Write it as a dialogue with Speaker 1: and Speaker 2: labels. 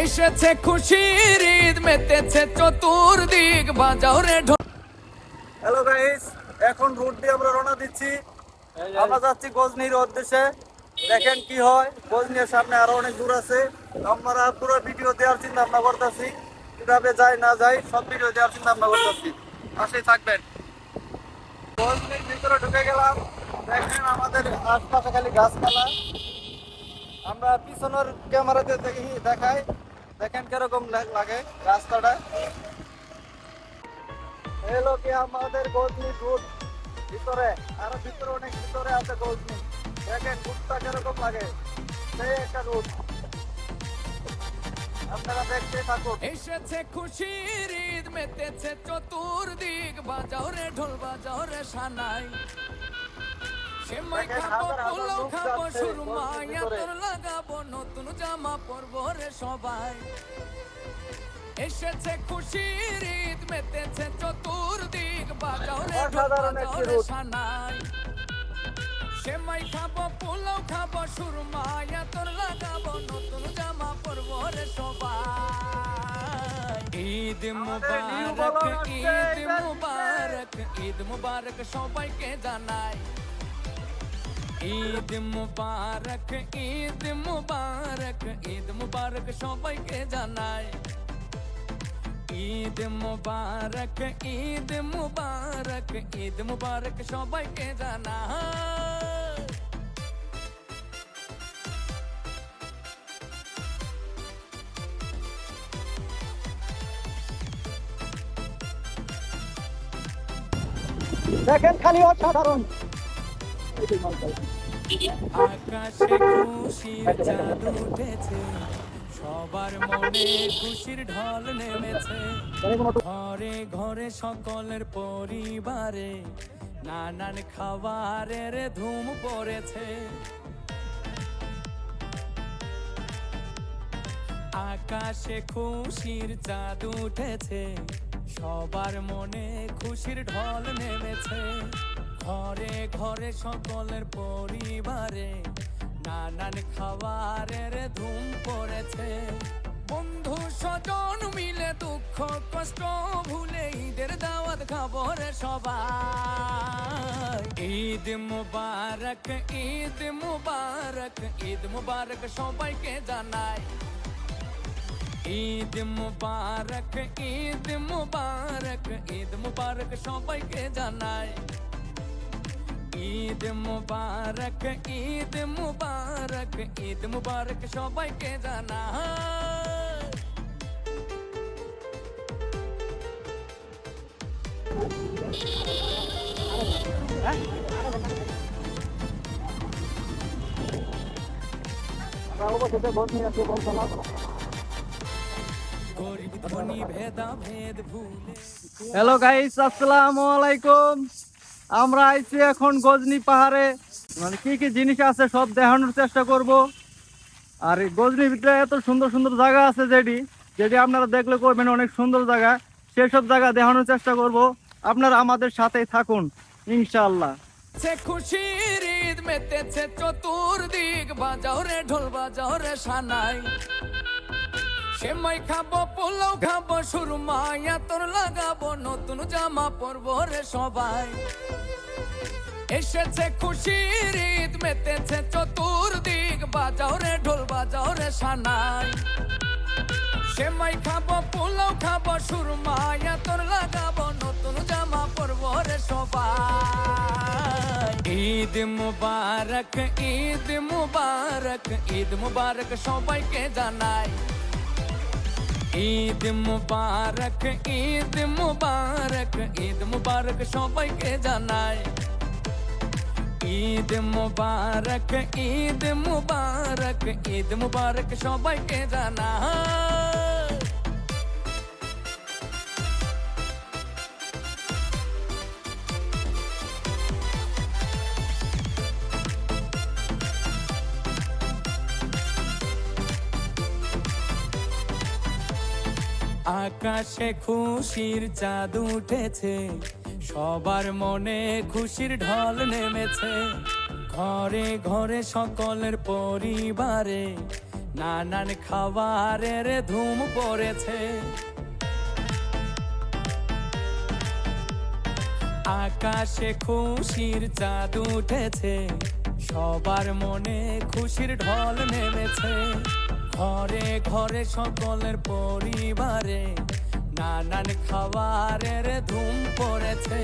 Speaker 1: এসেছে খুশির ঈদ, মেতেছে চতুর্দিক, বাজাও রে
Speaker 2: হ্যালো গাইস এখন রুট দিয়ে আমরা রওনা দিচ্ছি। আমরা যাচ্ছি গজনির উদ্দেশ্যে। দেখেন কি হয়, গজনির সামনে আরও অনেক দূর আছে। আমরা পুরো ভিডিও দেওয়ার চিন্তা ভাবনা করতেছি। কীভাবে যাই না যাই সব ভিডিও দেওয়ার চিন্তা ভাবনা করতেছি। পাশেই থাকবেন। গজনির ভিতরে ঢুকে গেলাম। দেখেন আমাদের আশপাশে খালি গাছপালা। আমরা পিছনের ক্যামেরাতে দেখি দেখাই। দেখেন কীরকম লাগে রাস্তাটা। এলো কি আমাদের গজনি রুট ভিতরে, আরও ভিতরে অনেক ভিতরে আছে গজনি। দেখেন রুটটা কীরকম লাগে। সেই একটা রুট আপনারা দেখতে থাকুন।
Speaker 1: এসেছে খুশির ঈদ, মেতেছে চতুর্দিক। বাজাও রে ঢোল, বাজাও রে সানাই। সেমাই খাব পোলাও খাব সুরমা
Speaker 2: গলির ভিতরে।
Speaker 1: তোর লাগাবো নতুন জামা পরবো রে সবাই। এসেছে খুশির ঈদ মেতেছে চতুর্দিক বাজাও রে বাজাও রে। সানাই। সেমাই খাব পোলাও খাব সুরমা তোর লাগাবো নতুন জামা পরবো রে সবাই। ঈদ মুবারক ঈদ মুবারক ঈদ মুবারক সবাইকে জানাই। ঈদ মুবারক ঈদ মুবারক ঈদ মুবারক সবাইকে জানাই। ঈদ মুবারক ঈদ মুবারক ঈদ মুবারক সবাইকে জানাই।
Speaker 2: দেখেন খালি অসাধারণ।
Speaker 1: আকাশে খুশির চাঁদ উঠেছে, সবার মনে খুশির ঢল নেমেছে। ঘরে ঘরে সকলের পরিবারে নানান খাবারের ধুম পড়েছে। আকাশে খুশির চাঁদ উঠেছে, সবার মনে খুশির ঢল নেমেছে। ঘরে ঘরে সকলের পরিবারে নানান খাবারের ধুম পড়েছে। বন্ধু স্বজন মিলে দুঃখ কষ্ট ভুলে ঈদের দাওয়াত খাবর সবাই। ঈদ মুবারক ঈদ মুবারক ঈদ মুবারক সবাইকে জানায় ঈদ মুবারক ঈদ মুবারক ঈদ মুবারক সবাইকে জানাই। ঈদ মুবারক ঈদ মুবারক ঈদ মুবারক সবাইকে ভুলে
Speaker 2: হ্যালো গাইস আসসালামু আলাইকুম। আমরা আইছি এখন গজনি পাহাড়ে। মানে কি কি জিনিস আছে সব দেখানোর চেষ্টা করব। আর এই গজনির ভিতরে এত সুন্দর সুন্দর জায়গা আছে যেটি যেটি আপনারা দেখলে করবেন অনেক সুন্দর জায়গা। সেসব জায়গা দেখানোর চেষ্টা করব। আপনারা আমাদের সাথেই থাকুন, ইনশাআল্লাহ।
Speaker 1: সে খুশির ঈদ মেতেছে, চতুর্দিক বাজাও রে ঢোল বাজাও রে সানাই। সেমাই খাব, পোলাও খাব, সুরমা তোর লাগাবো, নতুন জামা পরবো রে সবাই। এসেছে খুশির ঈদ, মেতেছে চতুর্দিক, বাজাও রে ঢোল, বাজাও রে সানাই। সেমাই খাব, পোলাও খাব, সুরমা তোর লাগাবো, নতুন জামা পরবো রে সবাই। ঈদ মুবারক ঈদ মুবারক ঈদ মুবারক সবাইকে জানাই। ঈদ মুবারক ঈদ মুবারক ঈদ মুবারক সবাইকে জানাই। ঈদ মুবারক ঈদ মুবারক ঈদ মুবারক সবাইকে জানাই। আকাশে খুশির চাঁদ উঠেছে, সবার মনে খুশির ঢল নেমেছে। ঘরে ঘরে সকলের পরিবারে নানান খাবারের ধুম পড়েছে। আকাশে খুশির চাঁদ উঠেছে, সবার মনে খুশির ঢল নেমেছে। ঘরে ঘরে সকলের পরিবারে নানান খাবারের ধুম পড়েছে।